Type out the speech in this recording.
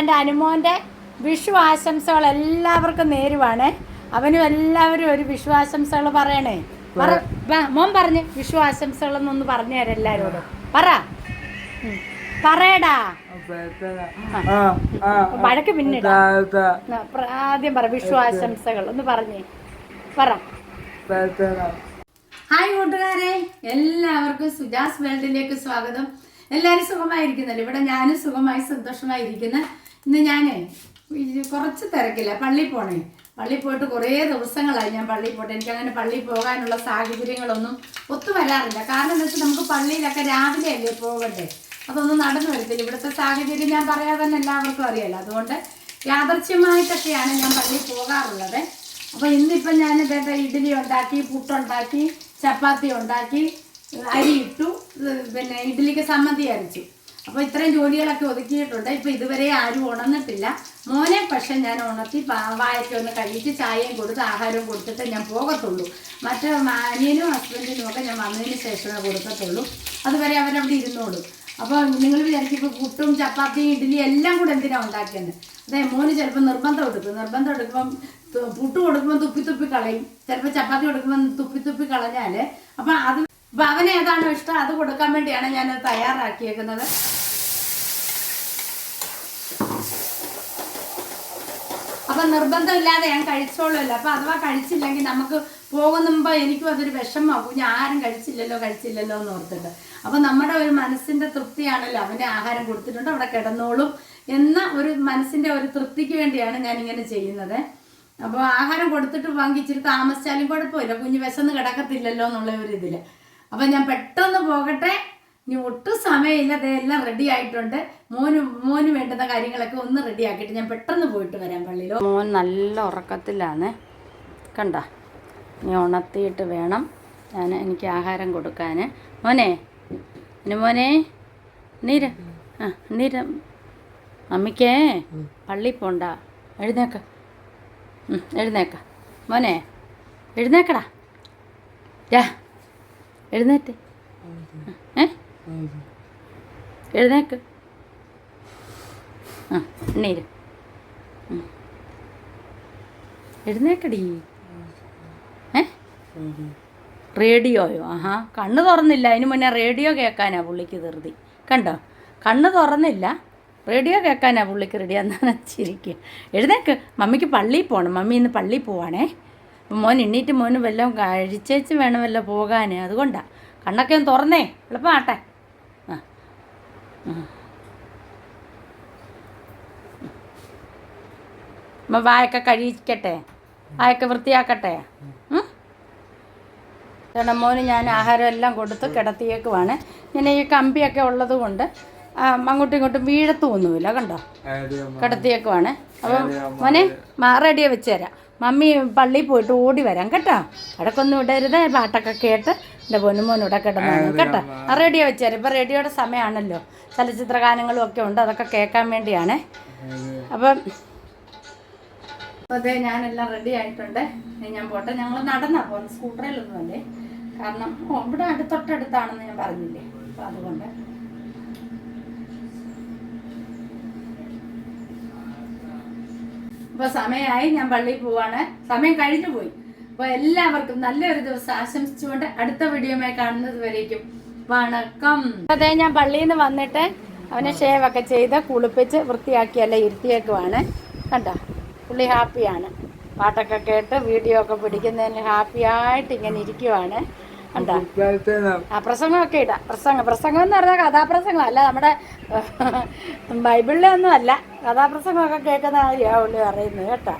എന്റെ അനുമോന്റെ വിഷു ആശംസകൾ എല്ലാവർക്കും നേരുവാണ്. അവനും എല്ലാവരും ഒരു വിഷു ആശംസകൾ പറയണേ മോൻ പറഞ്ഞ് വിഷു ആശംസകളെന്നൊന്ന് പറഞ്ഞു തരാം എല്ലാവരോടും പറ. പറയടാ. വഴക്ക് പിന്നിടാ. ന- പ്ര- ആദ്യം പറ വിഷു ആശംസകൾ ഒന്ന് പറഞ്ഞേ. പറ. ഹായ് കൂട്ടുകാരെ. എല്ലാവർക്കും സുജാസ് വേൾഡിലേക്ക് സ്വാഗതം. എല്ലാവരും സുഖമായിരിക്കുന്നല്ലോ? ഇവിടെ ഞാനും സുഖമായി സന്തോഷമായിരിക്കുന്നു. ഇന്ന് ഇത് കുറച്ച് തിരക്കില്ല. പള്ളിയിൽ പോണേ. പള്ളിയിൽ പോയിട്ട് കുറേ ദിവസങ്ങളായി ഞാൻ പള്ളിയിൽ പോയിട്ട് എനിക്ക് അങ്ങനെ പള്ളിയിൽ പോകാനുള്ള സാഹചര്യങ്ങളൊന്നും ഒത്തു വരാറില്ല. കാരണം എന്താ വെച്ചാൽ നമുക്ക് പള്ളിയിലൊക്കെ രാവിലെ അല്ലേ പോകണ്ടേ? അതൊന്നും നടന്നു വരത്തില്ല. ഇവിടുത്തെ സാഹചര്യം ഞാൻ പറയാതെ തന്നെ എല്ലാവർക്കും അറിയാലോ. അതുകൊണ്ട് യാദർച്ഛ്യമായിട്ടൊക്കെയാണ് ഞാൻ പള്ളിയിൽ പോകാറുള്ളത്. അപ്പോൾ ഇന്നിപ്പം ഞാൻ ഇതേണ്ട ഇഡ്ഡലി ഉണ്ടാക്കി പുട്ടുണ്ടാക്കി ചപ്പാത്തി ഉണ്ടാക്കി അരി ഇട്ടു പിന്നെ ഇഡ്ഡലിക്ക് സമ്മതി അരച്ചു. അപ്പോൾ ഇത്രയും ജോലികളൊക്കെ ഒതുക്കിയിട്ടുണ്ട്. ഇപ്പോൾ ഇതുവരെ ആരും ഉണർന്നിട്ടില്ല മോനെ പക്ഷെ ഞാൻ ഉണർത്തി വായൊക്കെ ഒന്ന് കഴിച്ച് ചായയും കൊടുത്ത് ആഹാരവും കൊടുത്തിട്ട് ഞാൻ പോകത്തുള്ളൂ. മറ്റേ അനിയനും ഹസ്ബൻഡിനും ഒക്കെ ഞാൻ വന്നതിന് ശേഷമേ കൊടുക്കത്തുള്ളൂ. അതുവരെ അവരവിടെ ഇരുന്നോളൂ. അപ്പോൾ നിങ്ങൾ വിചാരിക്കും പുട്ടും ചപ്പാത്തിയും ഇഡ്ഡലി എല്ലാം കൂടെ എന്തിനാണ് ഉണ്ടാക്കിയത് അതെ മോന് ചിലപ്പോൾ നിർബന്ധം എടുക്കും. നിർബന്ധം എടുക്കുമ്പം പുട്ട് കൊടുക്കുമ്പോൾ തുപ്പി തുപ്പി കളയും. ചിലപ്പോൾ ചപ്പാത്തി കൊടുക്കുമ്പോൾ തുപ്പി തുപ്പി കളഞ്ഞാൽ അപ്പം അത് അപ്പം അവന് ഇഷ്ടം അത് കൊടുക്കാൻ വേണ്ടിയാണ് ഞാൻ തയ്യാറാക്കിയേക്കുന്നത്. അപ്പൊ നിർബന്ധമില്ലാതെ ഞാൻ കഴിച്ചോളൂല്ലോ അപ്പൊ അഥവാ കഴിച്ചില്ലെങ്കിൽ നമുക്ക് പോകുന്നുമ്പോ എനിക്കും അതൊരു വിഷമമാകും. ഞാൻ ആരും കഴിച്ചില്ലല്ലോ കഴിച്ചില്ലല്ലോ എന്ന് ഓർത്തിട്ട്. അപ്പൊ നമ്മുടെ ഒരു മനസ്സിന്റെ തൃപ്തിയാണല്ലോ അവന്റെ ആഹാരം കൊടുത്തിട്ടുണ്ട് അവിടെ കിടന്നോളും എന്ന ഒരു മനസ്സിന്റെ ഒരു തൃപ്തിക്ക് വേണ്ടിയാണ് ഞാൻ ഇങ്ങനെ ചെയ്യുന്നത്. അപ്പോൾ ആഹാരം കൊടുത്തിട്ട് വാങ്ങിച്ചിട്ട് താമസിച്ചാലും കുഴപ്പമില്ല. കുഞ്ഞു വിശന്ന് കിടക്കത്തില്ലല്ലോ എന്നുള്ള ഒരു ഇതിൽ. അപ്പൊ ഞാൻ പെട്ടെന്ന് പോകട്ടെ ഇനി ഒട്ടും സമയമില്ല. എല്ലാം റെഡി ആയിട്ടുണ്ട്. മോന് മോന് വേണ്ടുന്ന കാര്യങ്ങളൊക്കെ ഒന്ന് റെഡി ആക്കിയിട്ട് ഞാൻ പെട്ടെന്ന് പോയിട്ട് വരാം പള്ളിയിൽ. മോൻ നല്ല ഉറക്കത്തിലാണ്. കണ്ട? ഇനി ഉണർത്തിയിട്ട് വേണം ഞാൻ എനിക്ക് ആഹാരം കൊടുക്കാൻ മോനെ ഇനി മോനെ നീര ആ നീര അമ്മിക്കേ പള്ളി പോണ്ട. എഴുന്നേക്ക. എഴുന്നേക്ക. മോനെ എഴുന്നേക്കടാ. രാ എഴുന്നേറ്റ്. എഴുന്നേക്ക് ആ എണ്ണീര്. എഴുന്നേക്കടി. റേഡിയോയോ? ആഹാ കണ്ണ് തുറന്നില്ല. അതിന് മുന്നേ റേഡിയോ കേൾക്കാനാ പുള്ളിക്ക് ധൃതി. കണ്ടോ? കണ്ണ് തുറന്നില്ല. റേഡിയോ കേൾക്കാനാ പുള്ളിക്ക് റെഡി എന്നാണ് ചിരിക്കുക എഴുന്നേക്ക്. മമ്മിക്ക് പള്ളിയിൽ പോകണം മമ്മി ഇന്ന് പള്ളിയിൽ പോവാണേ. മോൻ എണ്ണീറ്റ് മോന് വല്ലതും കഴിച്ചേച്ച് വേണം വല്ല പോകാൻ അതുകൊണ്ടാണ് കണ്ണൊക്കെ ഒന്ന് തുറന്നേ. എളുപ്പമാട്ടെ വായൊക്കെ കഴിക്കട്ടെ വായൊക്കെ വൃത്തിയാക്കട്ടെ? മോന് ഞാൻ ആഹാരം എല്ലാം കൊടുത്ത് കിടത്തിയേക്കുവാണ്. ഇങ്ങനെ ഈ കമ്പിയൊക്കെ ഉള്ളത് കൊണ്ട് അങ്ങോട്ടും ഇങ്ങോട്ടും വീഴത്തൊന്നുമില്ല കണ്ടോ? കിടത്തിയേക്കുവാണ്. അപ്പം മോനെ റെഡിയെ വെച്ച് തരാം. മമ്മി പള്ളിയിൽ പോയിട്ട് ഓടി വരാം കേട്ടോ? ഇടയ്ക്കൊന്നും ഇടരുത് പാട്ടൊക്കെ കേട്ട് എന്റെ മോനും ഇവിടെ കിടന്നു കേട്ടോ? ആ റേഡിയോ വെച്ചാൽ തരാം ഇപ്പം റേഡിയോയുടെ സമയമാണല്ലോ ചലച്ചിത്ര ഗാനങ്ങളും ഒക്കെ ഉണ്ട്. അതൊക്കെ കേൾക്കാൻ വേണ്ടിയാണ്. അപ്പം അതെ ഞാനെല്ലാം റെഡി ആയിട്ടുണ്ട്. ഞാൻ പോട്ടെ. ഞങ്ങൾ നടന്നാ പോകുന്നത്. സ്കൂട്ടറിലൊന്നും അല്ലേ? കാരണം ഇവിടെ അടുത്തൊട്ടടുത്താണെന്ന് ഞാൻ പറഞ്ഞില്ലേ? അപ്പം അതുകൊണ്ട്. അപ്പൊ സമയമായി ഞാൻ പള്ളിയിൽ പോവാണ്. സമയം കഴിഞ്ഞു പോയി. അപ്പോൾ എല്ലാവർക്കും നല്ലൊരു ദിവസം ആശംസിച്ചുകൊണ്ട് അടുത്ത വീഡിയോമായി കാണുന്നത് വരേക്കും. വണക്കം. അതെ ഞാൻ പള്ളിയിൽ നിന്ന് വന്നിട്ട് അവനെ ഷേവ് ഒക്കെ ചെയ്ത് കുളിപ്പിച്ച് വൃത്തിയാക്കിയല്ല ഇരുത്തിയേക്കുവാണ്. കണ്ടോ? പുള്ളി ഹാപ്പിയാണ് പാട്ടൊക്കെ കേട്ട് വീഡിയോ ഒക്കെ പിടിക്കുന്നതിന് ഹാപ്പിയായിട്ട് ഇങ്ങനെ ഇരിക്കുവാണ്. കണ്ടോ? ആ പ്രസംഗമൊക്കെ ഇടാം. പ്രസംഗം പ്രസംഗം എന്ന് പറഞ്ഞാൽ കഥാപ്രസംഗം. അല്ല നമ്മുടെ ബൈബിളിലൊന്നും അല്ല. കഥാപ്രസംഗമൊക്കെ കേൾക്കുന്ന കാര്യമാണ് പുള്ളി പറയുന്നത് കേട്ടോ.